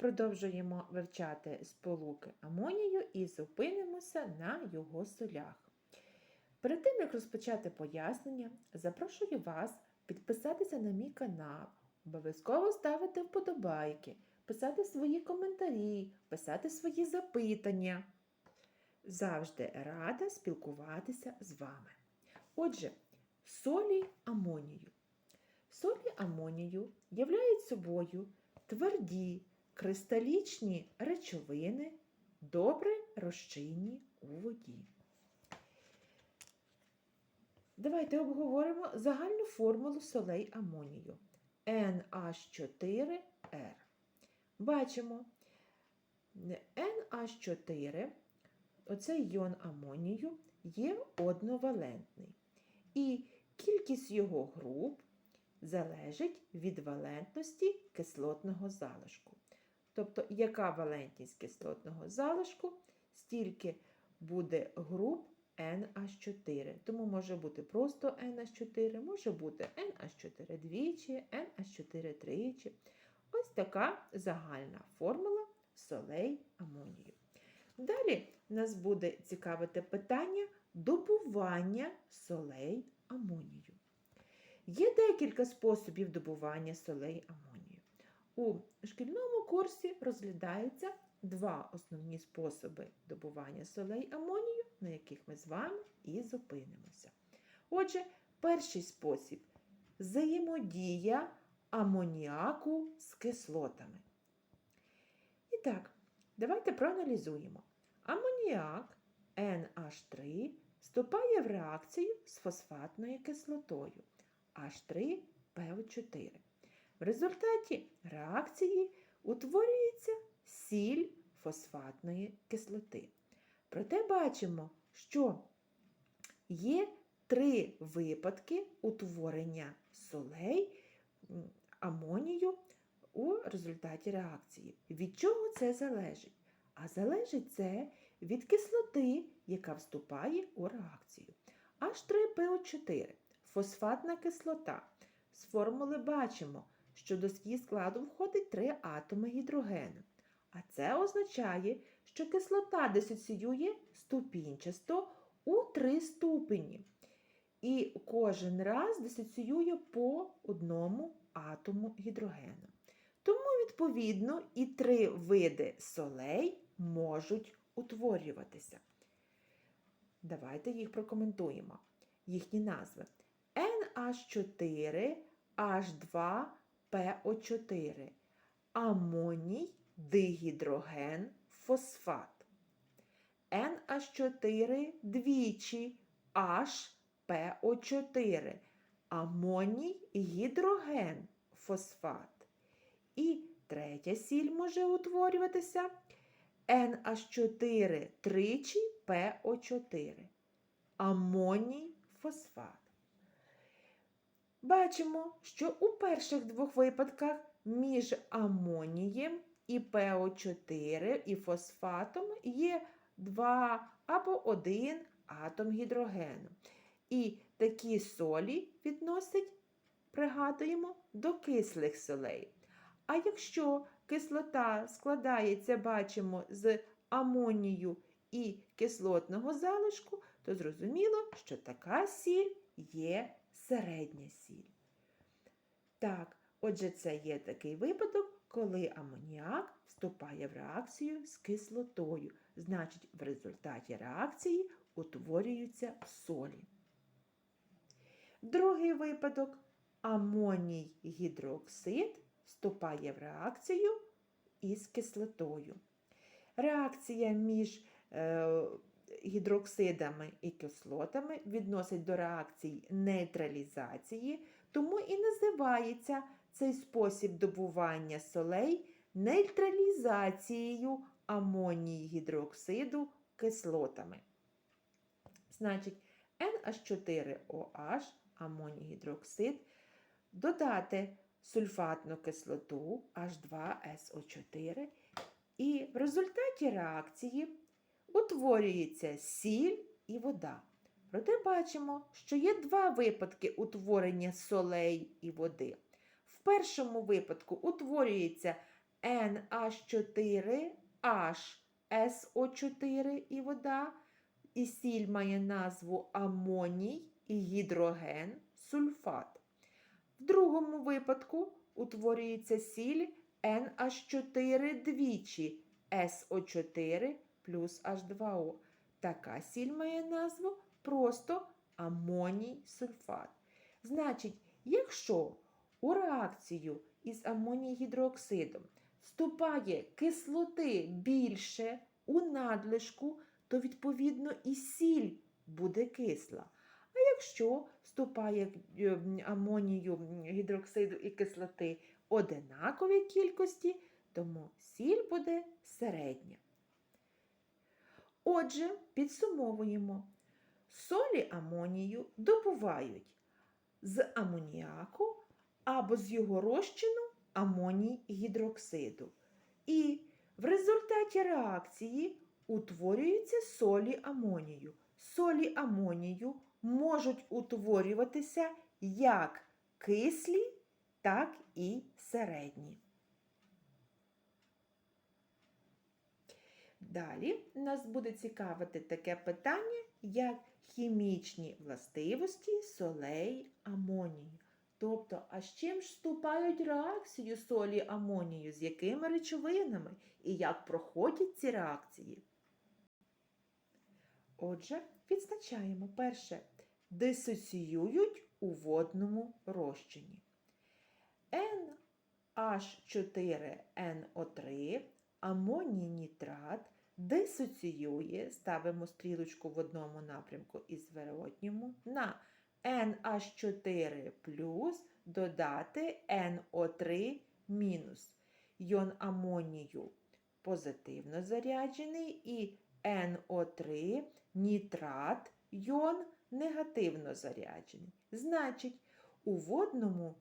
Продовжуємо вивчати сполуки амонію і зупинимося на його солях. Перед тим, як розпочати пояснення, запрошую вас підписатися на мій канал, обов'язково ставити вподобайки, писати свої коментарі, писати свої запитання. Завжди рада спілкуватися з вами. Отже, солі амонію. Солі амонію являють собою тверді кристалічні речовини, добре розчинні у воді. Давайте обговоримо загальну формулу солей амонію NH4R. Бачимо, NH4, оцей йон амонію, є одновалентний. І кількість його груп залежить від валентності кислотного залишку. Тобто, яка валентність кислотного залишку, стільки буде груп NH4. Тому може бути просто NH4, може бути NH4 двічі, NH4 тричі. Ось така загальна формула солей амонію. Далі нас буде цікавити питання добування солей амонію. Є декілька способів добування солей амонію. У шкільному курсі розглядаються два основні способи добування солей амонію, на яких ми з вами і зупинимося. Отже, перший спосіб взаємодія амоніаку з кислотами. І так, давайте проаналізуємо. Амоніак NH3 вступає в реакцію з фосфатною кислотою H3PO4. В результаті реакції утворюється сіль фосфатної кислоти. Проте бачимо, що є три випадки утворення солей амонію у результаті реакції. Від чого це залежить? А залежить це від кислоти, яка вступає у реакцію. H3PO4 фосфатна кислота. З формули бачимо, що до її складу входить три атоми гідрогену. А це означає, що кислота дисоціює ступінчасто у три ступені. І кожен раз дисоціює по одному атому гідрогену. Тому, відповідно, і три види солей можуть утворюватися. Давайте їх прокоментуємо. Їхні назви. NH4, H2PO4, амоній, дигідроген, фосфат. NH4 двічі HPO4, амоній, гідроген, фосфат. І третя сіль може утворюватися NH4 тричі PO4, амоній, фосфат. Бачимо, що у перших двох випадках між амонієм і ПО4 і фосфатом є два або один атом гідрогену. І такі солі відносять, пригадуємо, до кислих солей. А якщо кислота складається, бачимо, з амонію і кислотного залишку, то зрозуміло, що така сіль є середня сіль. Так, отже, це є такий випадок, коли амоніак вступає в реакцію з кислотою. Значить, в результаті реакції утворюються солі. Другий випадок амоній гідроксид вступає в реакцію із кислотою. Реакція між е, гідроксидами і кислотами відносить до реакцій нейтралізації, тому і називається цей спосіб добування солей нейтралізацією амонії гідроксиду кислотами. Значить, NH4OH, амоній гідроксид, додати сульфатну кислоту H2SO4, і в результаті реакції утворюється сіль і вода. Проте бачимо, що є два випадки утворення солей і води. В першому випадку утворюється NH4H SO4 і вода, і сіль має назву амоній і гідроген сульфат. В другому випадку утворюється сіль NH4 двічі SO4 плюс H2O. Така сіль має назву просто амоній сульфат. Значить, якщо у реакцію із амоній гідроксидом вступає кислоти більше у надлишку, то відповідно і сіль буде кисла. А якщо вступає е, амонію гідроксиду і кислоти одинаковій кількості, тому сіль буде середня. Отже, підсумовуємо. Солі амонію добувають з амоніаку або з його розчину амоній гідроксиду. І в результаті реакції утворюються солі амонію. Солі амонію можуть утворюватися як кислі, так і середні. Далі нас буде цікавити таке питання, як хімічні властивості солей амонію. Тобто, а з чим ж вступають реакцію солі амонію, з якими речовинами і як проходять ці реакції? Отже, відзначаємо перше, дисоціюють у водному розчині. NH4NO3 амоній нітрат дисоціює, ставимо стрілочку в одному напрямку і зворотньому, на NH4 плюс додати NO3 мінус. Йон амонію позитивно заряджений і NO3 нітрат йон негативно заряджений. Значить, у водному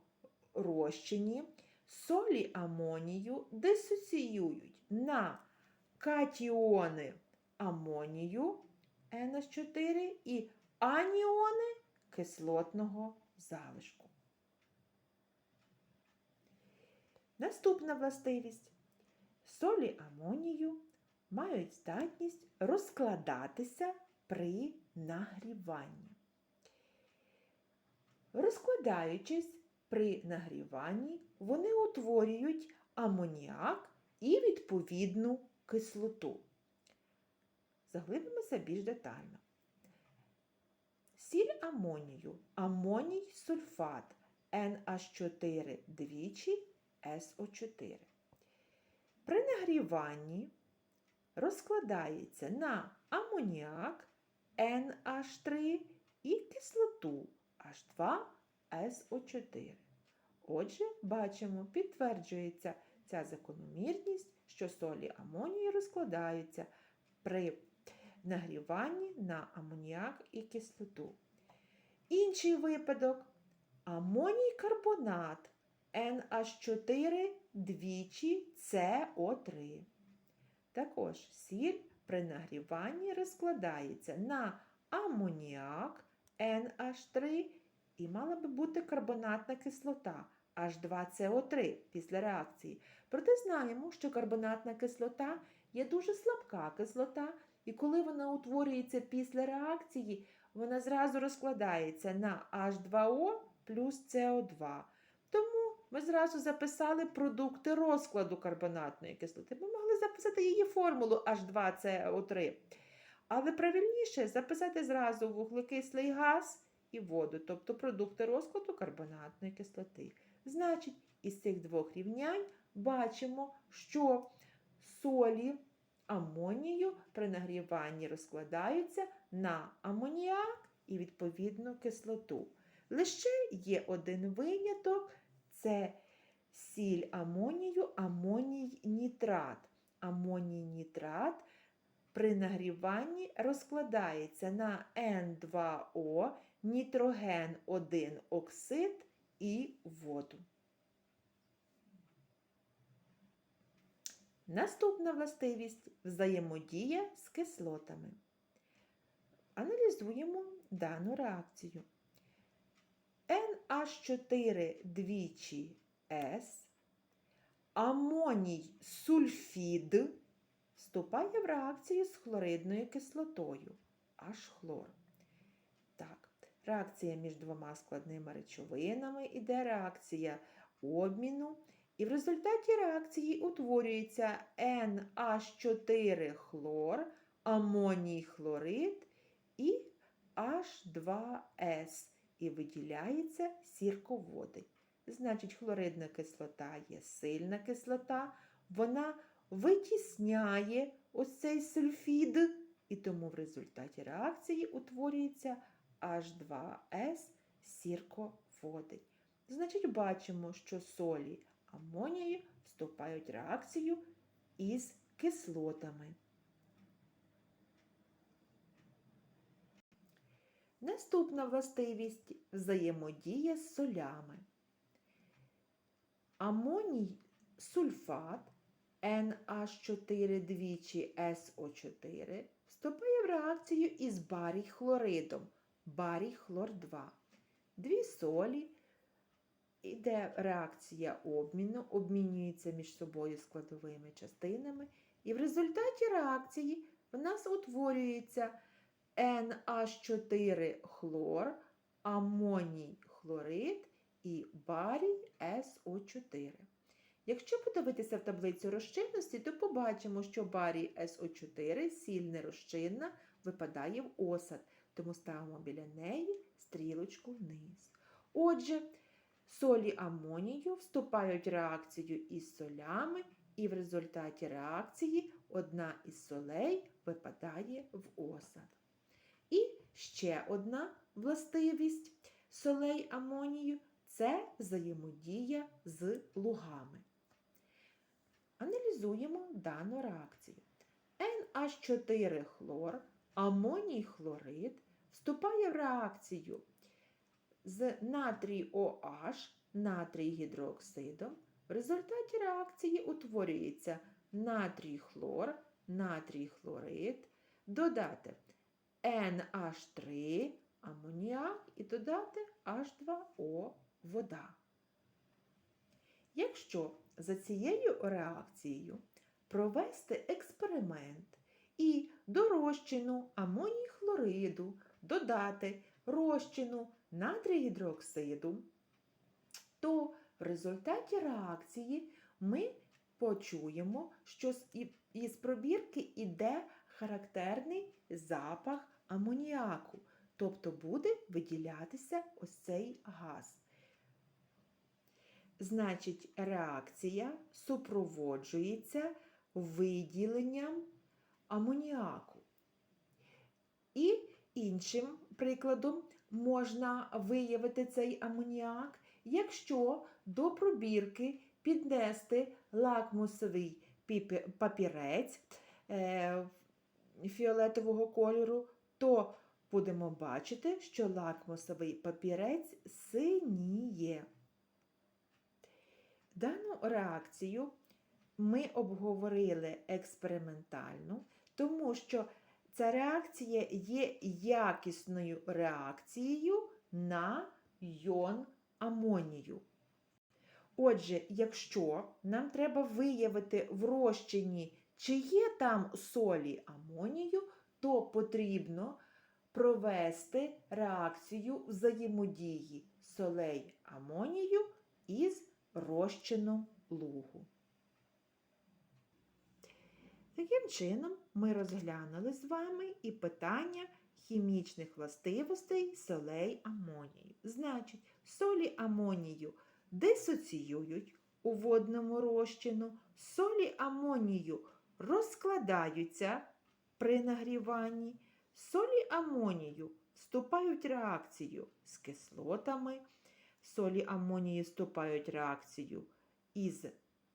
розчині солі амонію дисоціюють на катіони амонію NH4 і аніони кислотного залишку. Наступна властивість. Солі амонію мають здатність розкладатися при нагріванні. Розкладаючись при нагріванні, вони утворюють амоніак і відповідну кислоту. Заглибимося більш детально. Сіль амонію, амоній сульфат NH4 двічі SO4. При нагріванні розкладається на амоніак NH3 і кислоту H2SO4. Отже, бачимо, підтверджується ця закономірність, що солі амонію розкладаються при нагріванні на амоніак і кислоту. Інший випадок амоній карбонат NH4 двічі CO3. Також сіль при нагріванні розкладається на амоніак NH3 і мала би бути карбонатна кислота H2CO3 після реакції. Проте знаємо, що карбонатна кислота є дуже слабка кислота, і коли вона утворюється після реакції, вона зразу розкладається на H2O плюс CO2. Тому ми зразу записали продукти розкладу карбонатної кислоти. Ми могли записати її формулу H2CO3. Але правильніше записати зразу вуглекислий газ і воду, тобто продукти розкладу карбонатної кислоти. Значить, із цих двох рівнянь бачимо, що солі амонію при нагріванні розкладаються на амоніак і відповідну кислоту. Лише є один виняток це сіль амонію, амоній нітрат. Амоній нітрат при нагріванні розкладається на N2O, нітроген 1 оксид і воду. Наступна властивість взаємодія з кислотами. Аналізуємо дану реакцію. NH4 двічі S, амоній сульфід вступає в реакцію з хлоридною кислотою, аж хлор. Реакція між двома складними речовинами іде реакція обміну. І в результаті реакції утворюється NH4 хлор, амоній хлорид і H2S і виділяється сірководень. Значить, хлоридна кислота є сильна кислота, вона витісняє ось цей сульфід, і тому в результаті реакції утворюється H2S сірководень. Значить, бачимо, що солі амонію вступають в реакцію із кислотами. Наступна властивість взаємодія з солями. Амоній сульфат NH4 двічі SO4 вступає в реакцію із барій хлоридом барій хлор 2. Дві солі Іде реакція обміну, обмінюються між собою складовими частинами, і в результаті реакції в нас утворюється NH4 хлор, амоній хлорид і барій СО4. Якщо подивитися в таблицю розчинності, то побачимо, що барій СО4 сіль нерозчинна випадає в осад, тому ставимо біля неї стрілочку вниз. Отже, Солі амонію вступають в реакцію із солями, і в результаті реакції одна із солей випадає в осад. І ще одна властивість солей амонію це взаємодія з лугами. Аналізуємо дану реакцію. NH4 хлор, амоній хлорид вступає в реакцію з натрій OH, натрій гідроксидом. В результаті реакції утворюється натрій хлор, натрій хлорид, додати NH3, амоніак і додати H2O вода. Якщо за цією реакцією провести експеримент і до розчину амоній хлориду додати розчину натрій гідроксиду, то в результаті реакції ми почуємо, що із пробірки йде характерний запах амоніаку, тобто буде виділятися ось цей газ. Значить, реакція супроводжується виділенням амоніаку. І іншим прикладом можна виявити цей амоніак, якщо до пробірки піднести лакмусовий папірець е, фіолетового кольору, то будемо бачити, що лакмусовий папірець синіє. Дану реакцію ми обговорили експериментально, тому що Ця реакція є якісною реакцією на йон амонію. Отже, якщо нам треба виявити в розчині, чи є там солі амонію, то потрібно провести реакцію взаємодії солей амонію із розчином лугу. Таким чином, ми розглянули з вами і питання хімічних властивостей солей амонію. Значить, солі амонію дисоціюють у водному розчину, солі амонію розкладаються при нагріванні, солі амонію вступають в реакцію з кислотами, солі амонію вступають в реакцію із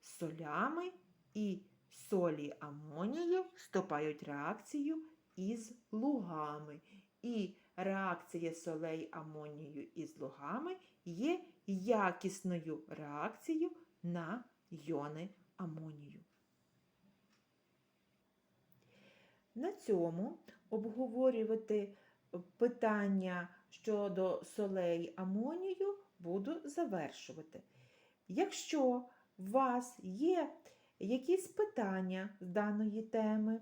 солями і солі амонію вступають реакцію із лугами. І реакція солей амонію із лугами є якісною реакцією на йони амонію. На цьому обговорювати питання щодо солей амонію буду завершувати. Якщо у вас є якісь питання з даної теми,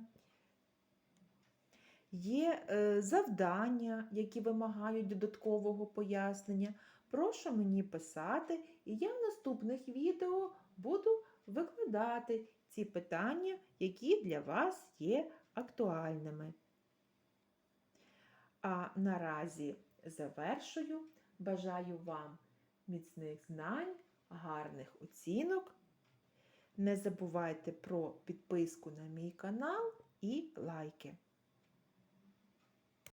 є е, завдання, які вимагають додаткового пояснення, прошу мені писати, і я в наступних відео буду викладати ці питання, які для вас є актуальними. А наразі завершую. Бажаю вам міцних знань, гарних оцінок. Не забувайте про підписку на мій канал і лайки.